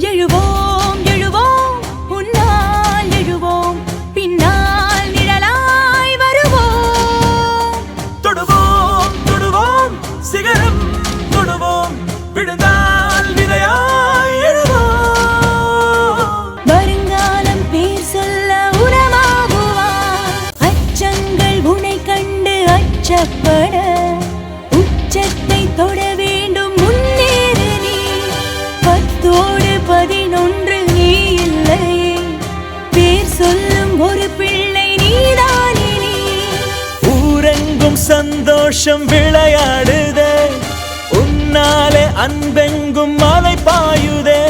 எழுவோம் எழுவோம் உன்னால் எழுவோம் பின்னால் நிழலாய் வருவோம். தொடுவோம் தொடுவோம் சிகரம் தொடுவோம் விழுந்தால் விதையாய் எழுவோம். வருங்காலம் பேர் சொல்ல உரமாகுவார் அச்சங்கள் உனை கண்டு அச்சப்பட ஒரு பிள்ளை நீதானே ஊரெங்கும் சந்தோஷம் விளையாடுதே. உன்னாலே அன்பெங்கும் மலை பாயுதே.